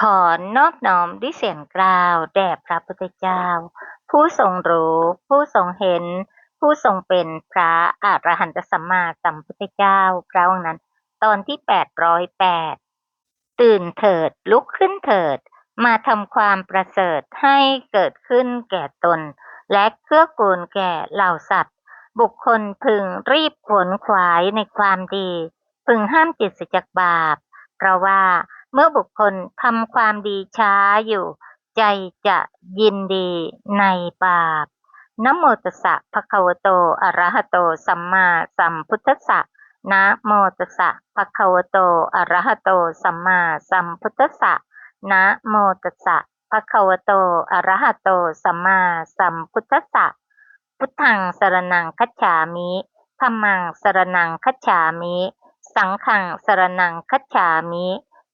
ขอนอบน้อมด้วยเสียงกล่าวแด่พระพุทธเจ้า ผู้ทรงรู้ ผู้ทรงเห็น ผู้ทรงเป็นพระอรหันตสัมมาสัมพุทธเจ้าพระองค์นั้น ตอนที่ 808 ตื่นเถิดลุกขึ้นเถิด มาทำความประเสริฐให้เกิดขึ้นแก่ตน และเกื้อกูลแก่เหล่าสัตว์ บุคคลพึงรีบขวนขวายในความดี พึงห้ามจิตเสียจากบาป เพราะว่า เมื่อบุคคลทำความดีช้าอยู่ ใจจะยินดีในบาปนะโมตัสสะภะคะวะโต อะระหะโต สัมมาสัมพุทธัสสะนะโมตัสสะภะคะวะโต อะระหะโต สัมมาสัมพุทธัสสะนะโมตัสสะภะคะวะโต อะระหะโต สัมมาสัมพุทธัสสะ พุทธังสรณังคัจฉามิธัมมังสรณังคัจฉามิ สังฆังสรณังคัจฉามิ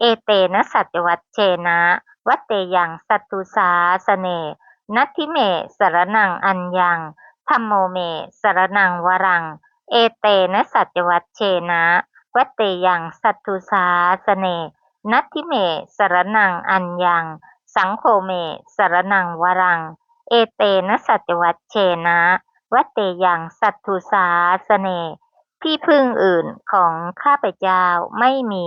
เอเตนะสัจวัตเชนะ วัตเตยังสัตตุสาสเน นัตถิเมสรณังอัญญังธรรมโมเมสรณังวรัง เอเตนะสัจวัตเชนะ วัตเตยังสัตตุสาสเน นัตถิเมสรณังอัญญัง สังโฆเมสรณังวรัง เอเตนะสัจวัตเชนะ วัตเตยังสัตตุสาสเนที่พึ่งอื่นของข้าพเจ้าไม่มี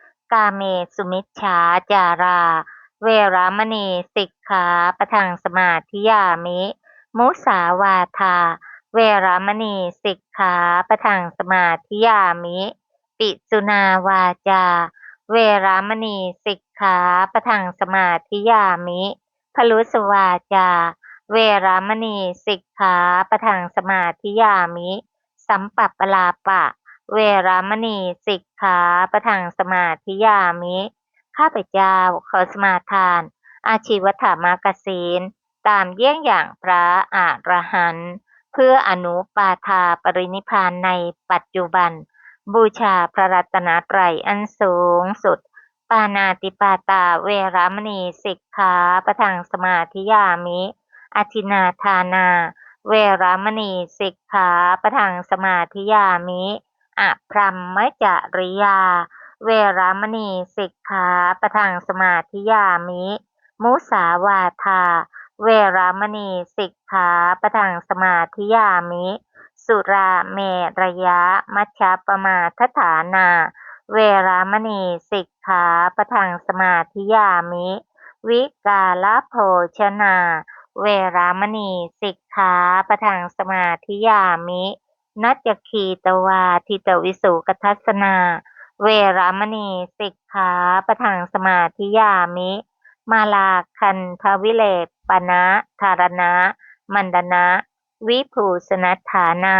กาเมสุมิชฌาจารา เวรามณีสิกขาปะทังสมาธิยามิ มุสาวาทา เวรามณีสิกขาปะทังสมาธิยามิ ปิสุนาวาจา เวรามณีสิกขาปะทังสมาธิยามิพลุสวาจา เวรามณีสิกขาปะทังสมาธิยามิ สัมปัปปลาปะ เวรามณี สิกขาปะทังสมาธิยามิ ข้าพเจ้าขอสมาทาน อาชีวถามกศีลตามเยี่ยงอย่างพระอรหันต์เพื่ออนุปาทาปรินิพพานในปัจจุบัน บูชาพระรัตนตรัยอันสูงสุด ปานาติปาตาเวรามณีสิกขาปะทังสมาธิยามิอธินาทานา เวรามณีสิกขาปะทังสมาธิยามิ อะพรัมมจริยา เวรามณี สิกขาปะทังสมาธิยามิ มุสาวาทา เวรามณี สิกขาปะทังสมาธิยามิ สุราเมระยะมัชฌปมาทฐานา เวรามณี สิกขาปะทังสมาธิยามิ วิกาลโภชนา เวรามณี สิกขาปะทังสมาธิยามิ นัจจคีตวาทิตวิสุกทัสนา เวรามณีสิกขาปะทังสมาธิยามิ มาลาคันทวิเลปนะธารณะ มันดนะ วิภูสนัฐานา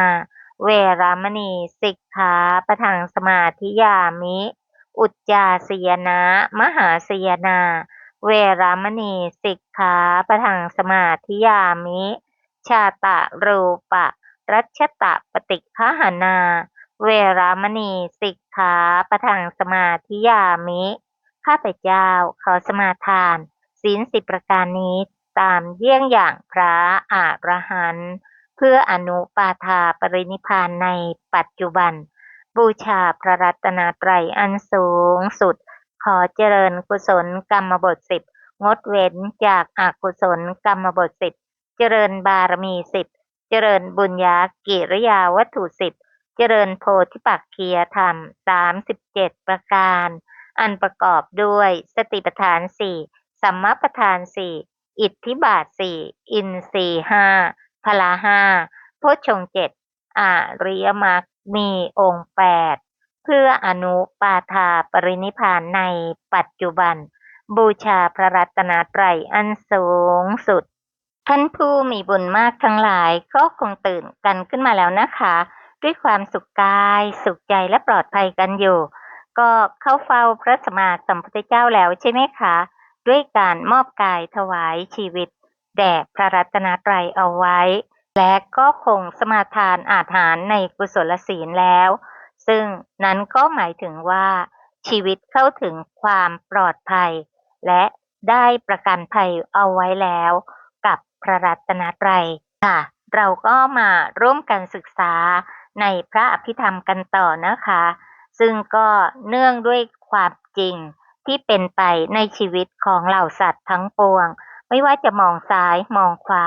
เวรามณีสิกขาปะทังสมาธิยามิ อุจจาสยนะ มหาสยนา เวรามณีสิกขาปะทังสมาธิยามิ ชาตะรูปะ รัชตะปฏิฆหานา เวรามณีสิกขาปะทังสมาธิยามิ ข้าพเจ้าขอสมาทาน ศีลสิบประการนี้ตามเยี่ยงอย่างพระอรหันต์เพื่ออนุปาทาปรินิพพานในปัจจุบัน บูชาพระรัตนตรัยอันสูงสุด ขอเจริญกุศลกรรมบทสิบงดเว้นจากอากุศลกรรมบทสิบเจริญบารมีสิบ เจริญบุญญากิริยาวัตถุสิบเจริญโพธิปักคียธรรมสามสิบเจ็ดประการ อันประกอบด้วยสติปัฏฐานสี่สัมมาปัฏฐานสี่อิทธิบาทสี่อินทรีย์ห้าพละห้าโพชงเจ็ดอาริยมรรคมีองค์แปดเพื่ออนุปาทาปรินิพานในปัจจุบัน บูชาพระรัตนตรัยอันสูงสุด ท่านผู้มีบุญมากทั้งหลายก็คงตื่นกันขึ้นมาแล้วนะคะ ด้วยความสุขกาย สุขใจและปลอดภัยกันอยู่ ก็เข้าเฝ้าพระสมมาสัมพุทธเจ้าแล้วใช่ไหมคะ ด้วยการมอบกายถวายชีวิต แด่พระรัตนตรัยเอาไว้ และก็คงสมาทานอาหารในกุศลศีลแล้ว ซึ่งนั้นก็หมายถึงว่า ชีวิตเข้าถึงความปลอดภัย และได้ประกันภัยเอาไว้แล้ว พระรัตนตรัยค่ะ เราก็มาร่วมกันศึกษาในพระอภิธรรมกันต่อนะคะ ซึ่งก็เนื่องด้วยความจริงที่เป็นไปในชีวิตของเหล่าสัตว์ทั้งปวง ไม่ว่าจะมองซ้ายมองขวา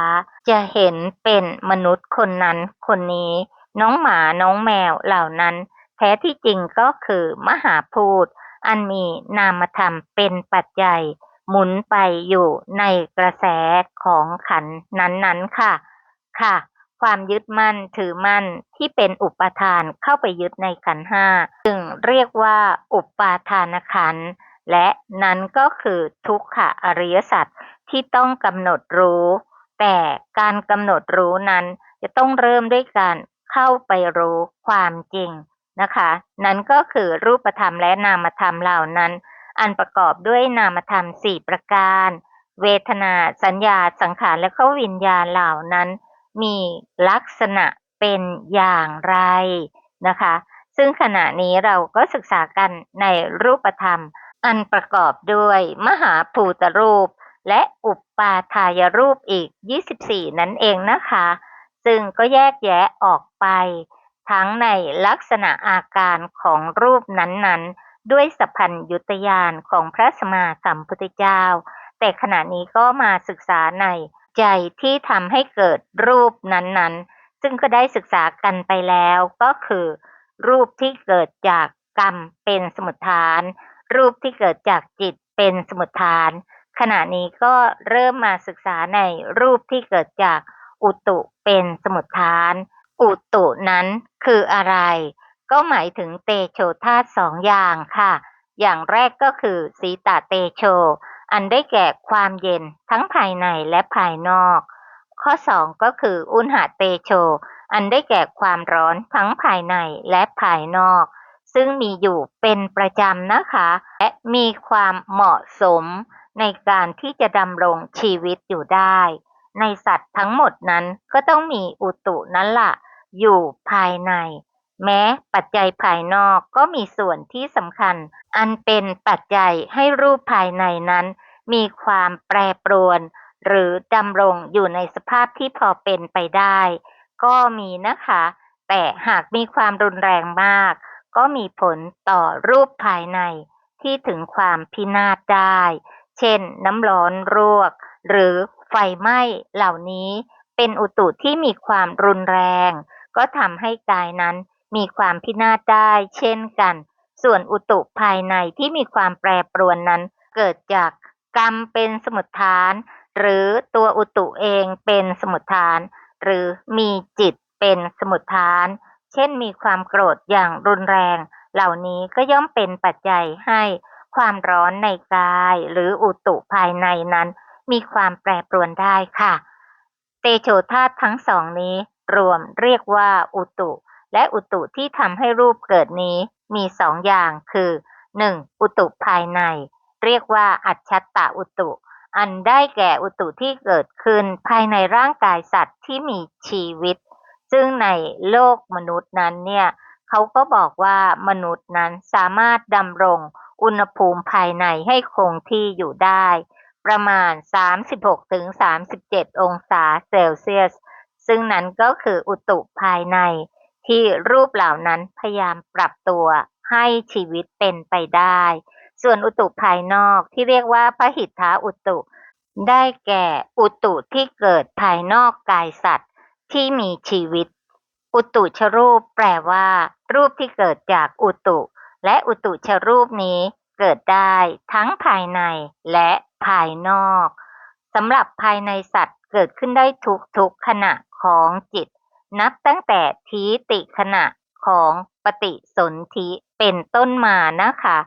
จะเห็นเป็นมนุษย์คนนั้นคนนี้ น้องหมาน้องแมวเหล่านั้น แท้ที่จริงก็คือมหาพูดอันมีนามธรรมเป็นปัจจัย หมุนไปอยู่ในกระแสของขันนั้นๆค่ะ ค่ะ ความยึดมั่นถือมั่นที่เป็นอุปทานเข้าไปยึดในขันห้าจึงเรียกว่าอุปาทานขันและนั้นก็คือทุกขะอริยสัจที่ต้องกำหนดรู้ แต่การกำหนดรู้นั้นจะต้องเริ่มด้วยการเข้าไปรู้ความจริงนะคะ นั้นก็คือรูปธรรมและนามธรรมเหล่านั้น อันประกอบด้วยนามธรรมสี่ประการ เวทนา สัญญา สังขารและก็วิญญาณเหล่านั้น มีลักษณะเป็นอย่างไรนะคะ ซึ่งขณะนี้เราก็ศึกษากันในรูปธรรม อันประกอบด้วยมหาภูตรูป และอุปปาทายรูปอีก 24 นั่นเองนะคะ ซึ่งก็แยกแยะออกไป ทั้งในลักษณะอาการของรูปนั้นๆ ด้วยสัพพัญยุตยานของพระสมมาสัมพุทธเจ้า แต่ขณะนี้ก็มาศึกษาในใจที่ทำให้เกิดรูปนั้นๆ ซึ่งก็ได้ศึกษากันไปแล้วก็คือ รูปที่เกิดจากกรรมเป็นสมุทฐาน รูปที่เกิดจากจิตเป็นสมุทฐาน ขณะนี้ก็เริ่มมาศึกษาในรูปที่เกิดจากอุตุเป็นสมุทฐาน อุตุนั้นคืออะไร ก็หมายถึงเตโชธาตุสองอย่างค่ะ อย่างแรกก็คือสีตาเตโช อันได้แก่ความเย็นทั้งภายในและภายนอก ข้อสองก็คืออุณหเตโช อันได้แก่ความร้อนทั้งภายในและภายนอก ซึ่งมีอยู่เป็นประจำนะคะ และมีความเหมาะสมในการที่จะดำรงชีวิตอยู่ได้ ในสัตว์ทั้งหมดนั้นก็ต้องมีอุตุนั้นละ่ะ อยู่ภายใน แม้ปัจจัยภายนอกก็มีส่วนที่สำคัญ อันเป็นปัจจัยให้รูปภายในนั้น มีความแปรปรวน หรือดำรงอยู่ในสภาพที่พอเป็นไปได้ ก็มีนะคะ แต่หากมีความรุนแรงมาก ก็มีผลต่อรูปภายในที่ถึงความพินาศได้ เช่น น้ำร้อนรวกหรือไฟไหม้เหล่านี้ เป็นอุตุที่มีความรุนแรง ก็ทำให้กายนั้น มีความพินาศได้เช่นกัน ส่วนอุตุภายในที่มีความแปรปรวนนั้น เกิดจากกรรมเป็นสมุทฐาน หรือตัวอุตุเองเป็นสมุทฐาน หรือมีจิตเป็นสมุทฐาน เช่นมีความโกรธอย่างรุนแรง เหล่านี้ก็ย่อมเป็นปัจจัยให้ความร้อนในกายหรืออุตุภายในนั้น มีความแปรปรวนได้ค่ะ เตโชธาตุทั้งสองนี้รวมเรียกว่าอุตุ และอุตุที่ทำให้รูปเกิดนี้มีสองอย่าง คือ 1. อุตุภายใน เรียกว่าอัจฉตะอุตุ อันได้แก่อุตุที่เกิดขึ้นภายในร่างกายสัตว์ที่มีชีวิต ซึ่งในโลกมนุษย์นั้นเนี่ยเขาก็บอกว่ามนุษย์นั้นสามารถดำรงอุณหภูมิภายในให้คงที่อยู่ได้ ประมาณ 36-37 องศาเซลเซียส ซึ่งนั้นก็คืออุตุภายใน ที่รูปเหล่านั้นพยายามปรับตัวให้ชีวิตเป็นไปได้ ส่วนอุตุภายนอกที่เรียกว่าพระหิทธาอุตุ ได้แก่อุตุที่เกิดภายนอกกายสัตว์ที่มีชีวิต อุตุชรูปแปลว่า รูปที่เกิดจากอุตุ และอุตุชรูปนี้เกิดได้ทั้งภายในและภายนอกสำหรับภายในสัตว์เกิดขึ้นได้ทุกทุกๆขณะของจิต นับตั้งแต่ทีติขณะของปฏิสนธิเป็นต้นมานะคะ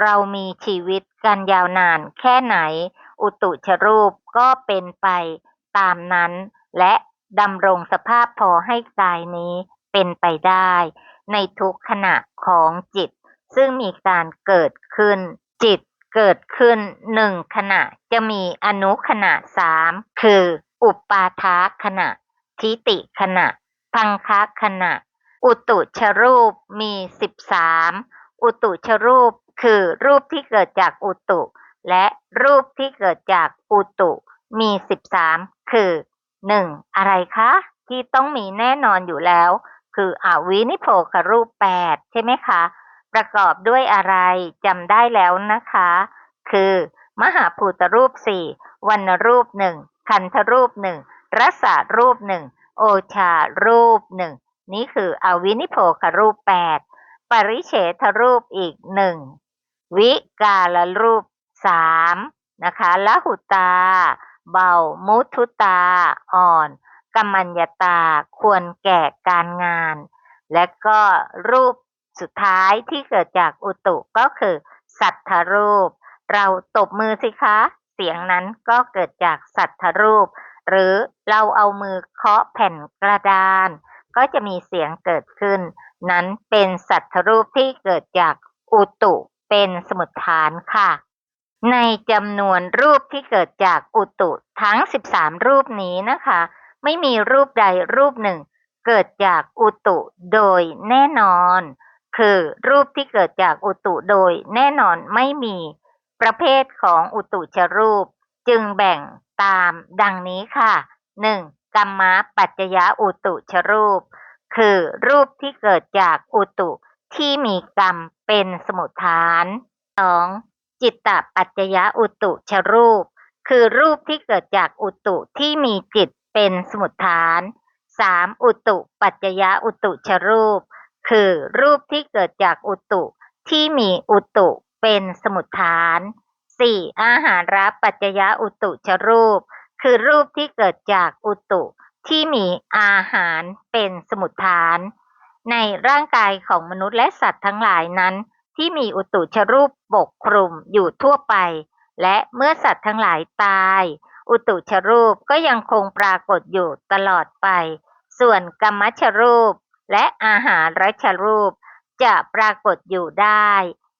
เรามีชีวิตกันยาวนานแค่ไหน อุตุชรูปก็เป็นไปตามนั้น และดำรงสภาพพอให้กายนี้เป็นไปได้ ในทุกขณะของจิต ซึ่งมีการเกิดขึ้น จิตเกิดขึ้นหนึ่งขณะจะมีอนุขณะสามคือ อุปาทาขณะทิติขณะ พังคะขณะ อุตุชรูปมีสิบสามอุตุชรูปคือรูปที่เกิดจากอุตุ และรูปที่เกิดจากอุตุมีสิบสามคือหนึ่งอะไรคะ ที่ต้องมีแน่นอนอยู่แล้ว คืออวินิโพครูปแปดใช่ไหมคะ ประกอบด้วยอะไรจำได้แล้วนะคะ คือ มหาภูตรูปสี่วันรูปหนึ่งคันธรูปหนึ่งรสารูปหนึ่ง โอชารูปหนึ่งนี่คืออวินิโพครูปแปดปริเฉทรูปอีกหนึ่งวิกาลรูปสามนะคะละหุตา เบา มุทุตา อ่อนกัมมัญญาตาควรแก่การงาน และก็รูปสุดท้ายที่เกิดจากอุตุก็คือ สัทธรูป เราตบมือสิคะ เสียงนั้นก็เกิดจากสัทธรูป หรือเราเอามือเคาะแผ่นกระดานก็จะมีเสียงเกิดขึ้น นั้นเป็นสัทธรูปที่เกิดจากอุตุเป็นสมุทฐานค่ะ ในจำนวนรูปที่เกิดจากอุตุทั้ง 13 รูปนี้นะคะ ไม่มีรูปใดรูปหนึ่ง เกิดจากอุตุโดยแน่นอน คือรูปที่เกิดจากอุตุโดยแน่นอนไม่มีประเภทของอุตุชรูป จึงแบ่งตามดังนี้ค่ะ 1. กัมมะปัจจยอุตุชรูป คือรูปที่เกิดจากอุตุที่มีกรรมเป็นสมุทฐาน 2. จิตตปัจจยอุตุชรูป คือรูปที่เกิดจากอุตุที่มีจิตเป็นสมุทฐาน 3. อุตุปัจจยอุตุชรูป คือรูปที่เกิดจากอุตุที่มีอุตุเป็นสมุทฐาน 4. อาหารรับปัจจยอุตุชรูป คือรูปที่เกิดจากอุตุที่มีอาหารเป็นสมุทฐาน ในร่างกายของมนุษย์และสัตว์ทั้งหลายนั้น ที่มีอุตุชรูปปกคลุมอยู่ทั่วไป และเมื่อสัตว์ทั้งหลายตาย อุตุชรูปก็ยังคงปรากฏอยู่ตลอดไป ส่วนกรรมชรูปและอาหารรัชรูปจะปรากฏอยู่ได้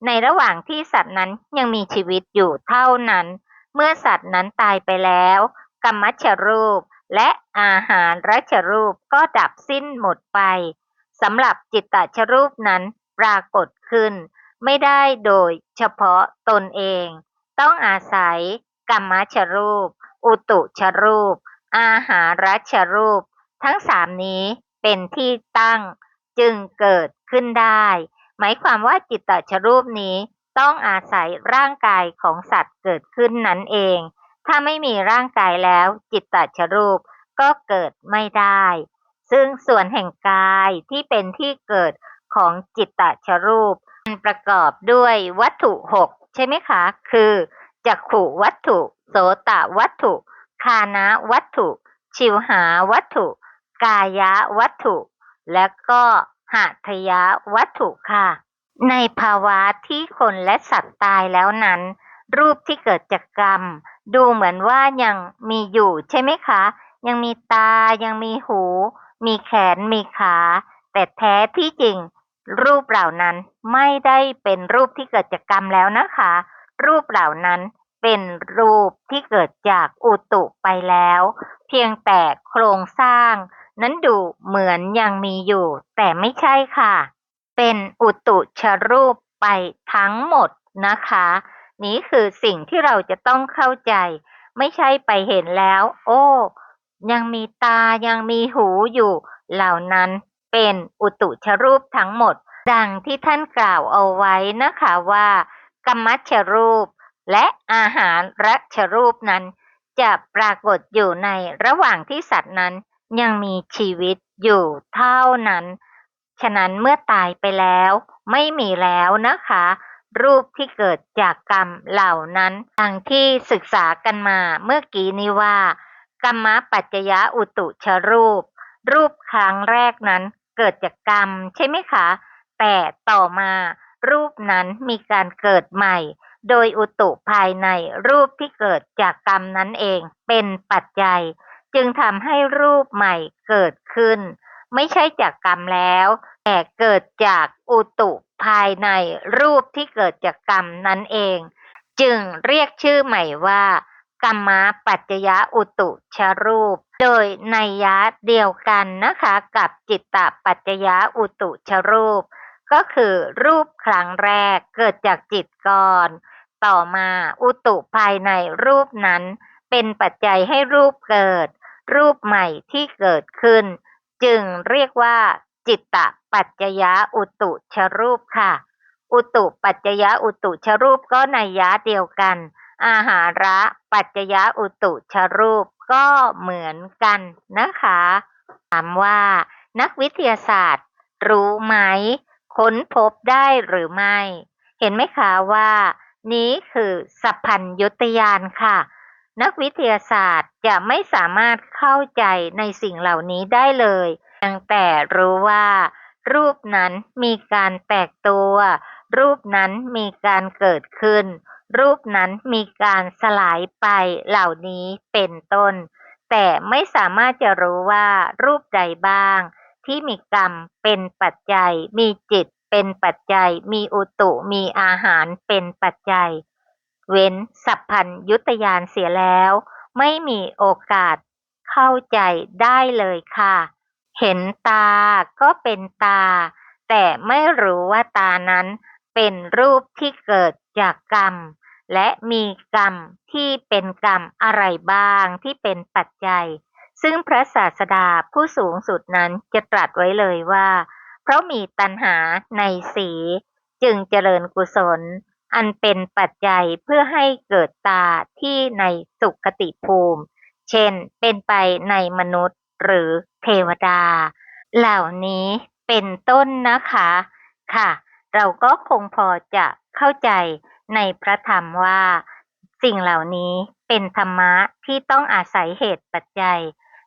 ในระหว่างที่สัตว์นั้นยังมีชีวิตอยู่เท่านั้น เมื่อสัตว์นั้นตายไปแล้ว กรรมชรูปและอาหารรัชรูปก็ดับสิ้นหมดไปสำหรับจิตตชรูปนั้นปรากฏขึ้น ไม่ได้โดยเฉพาะตนเอง ต้องอาศัยกรรมชรูป อุตุชรูป อาหารัชรูป ทั้งสามนี้เป็นที่ตั้งจึงเกิดขึ้นได้ หมายความว่าจิตตชรูปนี้ต้องอาศัยร่างกายของสัตว์เกิดขึ้นนั่นเอง ถ้าไม่มีร่างกายแล้วจิตตชรูปก็เกิดไม่ได้ ซึ่งส่วนแห่งกายที่เป็นที่เกิดของจิตตชรูปมันประกอบด้วยวัตถุหกใช่ไหมคะ คือจักขุวัตถุ โสตวัตถุ คานะวัตถุ ชิวหาวัตถุ กายะวัตถุ และก็ หัตถยะวัตถุค่ะ ในภาวะที่คนและสัตว์ตายแล้วนั้น รูปที่เกิดจากกรรม ดูเหมือนว่ายังมีอยู่ใช่ไหมคะ ยังมีตายังมีหู มีแขนมีขา แต่แท้ที่จริง รูปเหล่านั้นไม่ได้เป็นรูปที่เกิดจากกรรมแล้วนะคะ รูปเหล่านั้นเป็นรูปที่เกิดจากอุตุไปแล้ว เพียงแต่โครงสร้าง นั้นดูเหมือนยังมีอยู่ แต่ไม่ใช่ค่ะ เป็นอุตุชรูปไปทั้งหมดนะคะ นี้คือสิ่งที่เราจะต้องเข้าใจ ไม่ใช่ไปเห็นแล้ว โอ้ ยังมีตายังมีหูอยู่ เหล่านั้นเป็นอุตุชรูปทั้งหมด ดังที่ท่านกล่าวเอาไว้นะคะว่ากรรมชรูป และอาหารรัชรูปนั้น จะปรากฏอยู่ในระหว่างที่สัตว์นั้น ยังมีชีวิตอยู่เท่านั้น ฉะนั้นเมื่อตายไปแล้วไม่มีแล้วนะคะ รูปที่เกิดจากกรรมเหล่านั้นดังที่ศึกษากันมาเมื่อกี้นี้ว่า กรรมปัจจยะอุตุชรูป รูปครั้งแรกนั้นเกิดจากกรรมใช่ไหมคะ แต่ต่อมารูปนั้นมีการเกิดใหม่ โดยอุตุภายในรูปที่เกิดจากกรรมนั้นเองเป็นปัจจัย จึงทำให้รูปใหม่เกิดขึ้น ไม่ใช่จากกรรมแล้ว แต่เกิดจากอุตุภายในรูปที่เกิดจากกรรมนั้นเอง จึงเรียกชื่อใหม่ว่ากรรมปัจจยะอุตุชรูป โดยในยะเดียวกันนะคะกับจิตตปัจจยะอุตุชรูป ก็คือรูปครั้งแรกเกิดจากจิตก่อน ต่อมาอุตุภายในรูปนั้น เป็นปัจจัยให้รูปเกิด รูปใหม่ที่เกิดขึ้น จึงเรียกว่า จิตตปัจจยอุตุชรูปค่ะ อุตุปัจจยอุตุชรูปก็ในยยะเดียวกัน อาหาระปัจจยอุตุชรูปก็เหมือนกันนะคะ ถามว่า นักวิทยาศาสตร์ รู้ไหม ค้นพบได้หรือไม่ เห็นไหมคะว่า นี้คือสัพพัญยุตยานค่ะ นักวิทยาศาสตร์จะไม่สามารถเข้าใจในสิ่งเหล่านี้ได้เลยเพียงแต่รู้ว่า รูปนั้นมีการแตกตัว รูปนั้นมีการเกิดขึ้น รูปนั้นมีการสลายไปเหล่านี้เป็นต้น แต่ไม่สามารถจะรู้ว่ารูปใดบ้าง ที่มีกรรมเป็นปัจจัย มีจิตเป็นปัจจัย มีอุตุ มีอาหารเป็นปัจจัย เว้นสัพพัญยุตยานเสียแล้ว ไม่มีโอกาสเข้าใจได้เลยค่ะ เห็นตาก็เป็นตา แต่ไม่รู้ว่าตานั้นเป็นรูปที่เกิดจากกรรม และมีกรรมที่เป็นกรรมอะไรบ้างที่เป็นปัจจัย ซึ่งพระศาสดาผู้สูงสุดนั้นจะตรัสไว้เลยว่า เพราะมีตัณหาในสี จึงเจริญกุศล อันเป็นปัจจัยเพื่อให้เกิดตาที่ในสุขติภูมิ เช่น เป็นไปในมนุษย์หรือเทวดา เหล่านี้เป็นต้นนะคะ ค่ะ เราก็คงพอจะเข้าใจในพระธรรมว่า สิ่งเหล่านี้เป็นธรรมะที่ต้องอาศัยเหตุปัจจัย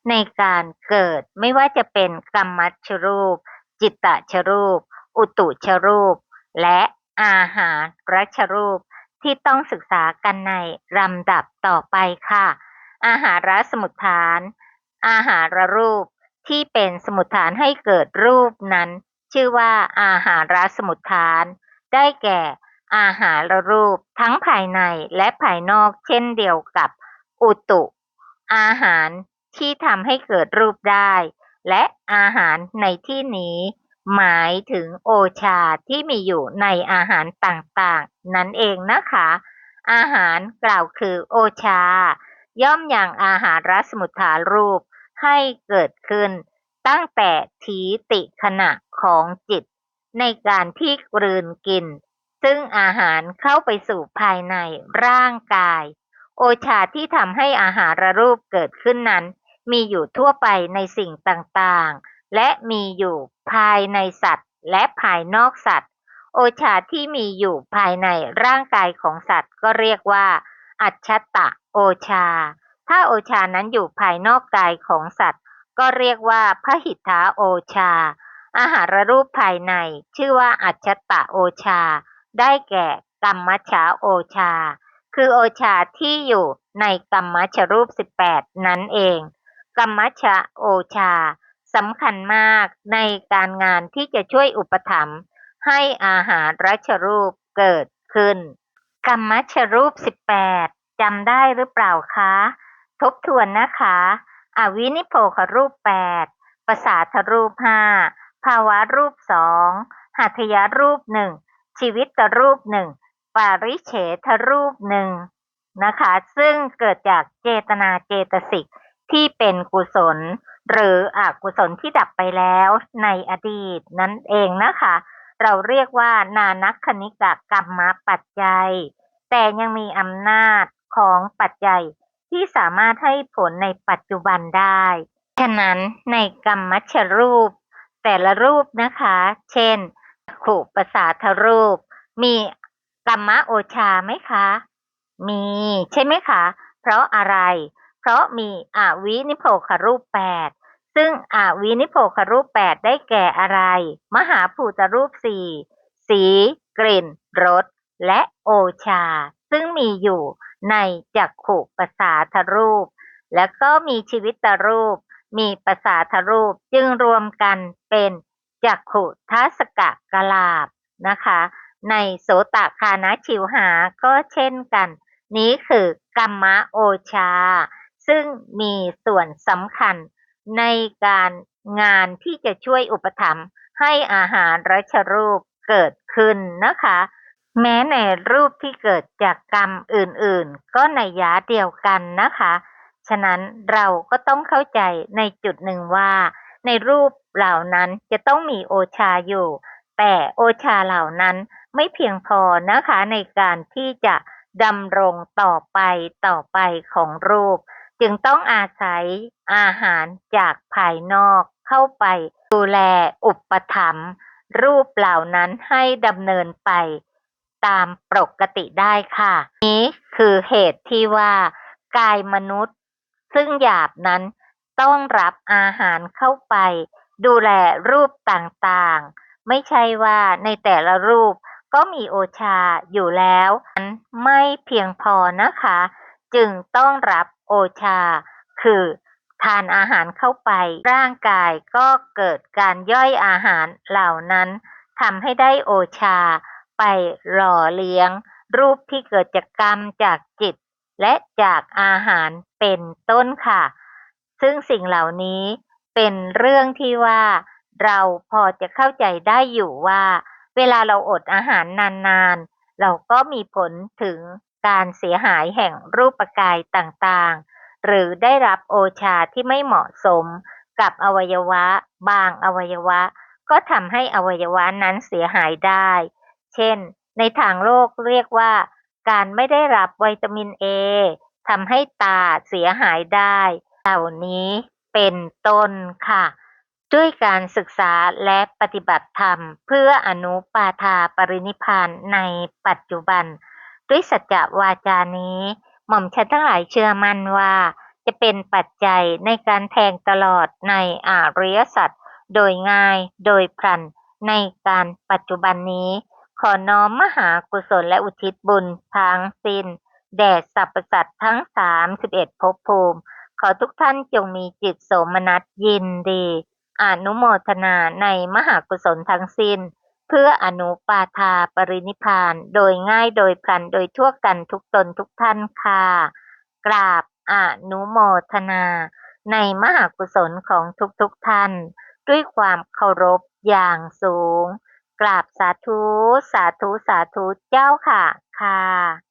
ในการเกิดไม่ว่าจะเป็นกรรมัชรูป จิตตชรูป อุตุชรูป และ อาหารรัชรูปที่ต้องศึกษากันในลำดับต่อไปค่ะ อาหารสมุทฐาน อาหารรูปที่เป็นสมุทฐานให้เกิดรูปนั้น ชื่อว่าอาหารสมุทฐาน ได้แก่ อาหารรูปทั้งภายในและภายนอกเช่นเดียวกับ อุตุ อาหารที่ทำให้เกิดรูปได้ และอาหารในที่นี้ หมายถึงโอชาที่มีอยู่ในอาหารต่าง ๆ นั่นเองนะคะ อาหารกล่าวคือโอชา ย่อมอย่างอาหารรสมุทฐานรูปให้เกิดขึ้น ตั้งแต่ทีติขณะของจิต ในการที่กลืนกิน ซึ่งอาหารเข้าไปสู่ภายในร่างกาย โอชาที่ทำให้อาหารรูปเกิดขึ้นนั้น มีอยู่ทั่วไปในสิ่งต่างๆ และมีอยู่ ภายในสัตว์และภายนอกสัตว์ โอชาที่มีอยู่ภายในร่างกายของสัตว์ก็เรียกว่า อัจฉตะโอชา ถ้าโอชานั้นอยู่ภายนอกกายของสัตว์ ก็เรียกว่าพหิทธาโอชา อาหารรูปภายในชื่อว่าอัจฉตะโอชา ได้แก่กัมมัชาโอชา คือโอชาที่อยู่ในกัมมัชรูป 18 นั่นเองกัมมัชาโอชา สำคัญมากในการงานที่จะช่วยอุปถัมภ์ให้อาหารรัชรูปเกิดขึ้นกัมมัชรูป 18จำได้หรือเปล่าคะ ทบทวนนะคะ อวินิโพครูป 8 ประสาทรูป 5 ภาวะรูป 2 หัตถยรูป 1 ชีวิตรูป 1ปปาริเฉทรูปหนึ่งนะคะ ซึ่งเกิดจากเจตนาเจตสิกที่เป็นกุศล หรืออกุศลที่ดับไปแล้วในอดีตนั่นเองนะคะ เราเรียกว่านานักคณิกะกรรมปัจจัย แต่ยังมีอำนาจของปัจจัยที่สามารถให้ผลในปัจจุบันได้ ฉะนั้นในกรรมชรูป แต่ละรูปนะคะ เช่นขุปสาทรูป มีกรรมโอชาไหมคะ มีใช่ไหมคะ เพราะอะไร ราะมีอวินิโพครูปแปดซึ่งอวินิโพครูปแปดได้แก่อะไร มหาภูตรูปสี่สี กลิ่น รส และโอชา ซึ่งมีอยู่ในจักขุประสาทรูป แล้วก็มีชีวิตตรูป มีปะสาทรูปจึงรวมกันเป็นจักขุทัศกะกลาบนะคะ ในโสตคานะชิวหาก็เช่นกัน นี้คือกรรมะโอชา ซึ่งมีส่วนสำคัญในการงานที่จะช่วยอุปถัมภ์ให้อาหารรัชรูปเกิดขึ้นนะคะ แม้ในรูปที่เกิดจากกรรมอื่นๆ ก็ในยะเดียวกันนะคะ ฉะนั้นเราก็ต้องเข้าใจในจุดหนึ่งว่า ในรูปเหล่านั้นจะต้องมีโอชาอยู่ แต่โอชาเหล่านั้นไม่เพียงพอนะคะในการที่จะดำรงต่อไปต่อไปของรูป จึงต้องอาศัยอาหารจากภายนอกเข้าไปดูแลอุปถัมภ์รูปเหล่านั้นให้ดำเนินไปตามปกติได้ค่ะ นี้คือเหตุที่ว่ากายมนุษย์ ซึ่งหยาบนั้นต้องรับอาหารเข้าไป ดูแลรูปต่างๆ ไม่ใช่ว่าในแต่ละรูปก็มีโอชาอยู่แล้วนั้นไม่เพียงพอนะคะ จึงต้องรับ โอชา คือทานอาหารเข้าไป ร่างกายก็เกิดการย่อยอาหารเหล่านั้นทำให้ได้โอชา ไปหล่อเลี้ยง รูปที่เกิดจากกรรมจากจิต และจากอาหารเป็นต้นค่ะ ซึ่งสิ่งเหล่านี้เป็นเรื่องที่ว่าเราพอจะเข้าใจได้อยู่ว่า เวลาเราอดอาหารนานๆ เราก็มีผลถึง การเสียหายแห่งรูปกายต่าง ๆ หรือได้รับโอชาที่ไม่เหมาะสมกับอวัยวะ บางอวัยวะ ก็ทำให้อวัยวะนั้นเสียหายได้ เช่น ในทางโลกเรียกว่า การไม่ได้รับวิตามินเอทำให้ตาเสียหายได้ เหล่านี้เป็นต้นค่ะ ด้วยการศึกษาและปฏิบัติธรรม เพื่ออนุปาทาปรินิพพานในปัจจุบัน ด้วยสัจจวาจานี้ หม่อมฉันทั้งหลายเชื่อมั่นว่า จะเป็นปัจจัยในการแทงตลอดในอริยสัจโดยง่ายโดยพลันในการปัจจุบันนี้ ขอน้อมมหากุศลและอุทิศบุญทั้งสิ้น แด่สรรพสัตว์ทั้งสามสิบเอ็ดภพภูมิ ขอทุกท่านจงมีจิตโสมนัสยินดี อนุโมทนาในมหากุศลทั้งสิ้น เพื่ออนุปาทาปรินิพพานโดยง่ายโดยพลันโดยทั่วกันทุกตนทุกท่านค่ะ กราบอนุโมทนา ในมหากุศลของทุกๆทท่าน ด้วยความเคารพอย่างสูง กราบสาธุ สาธุ สาธุเจ้าค่ะค่ะ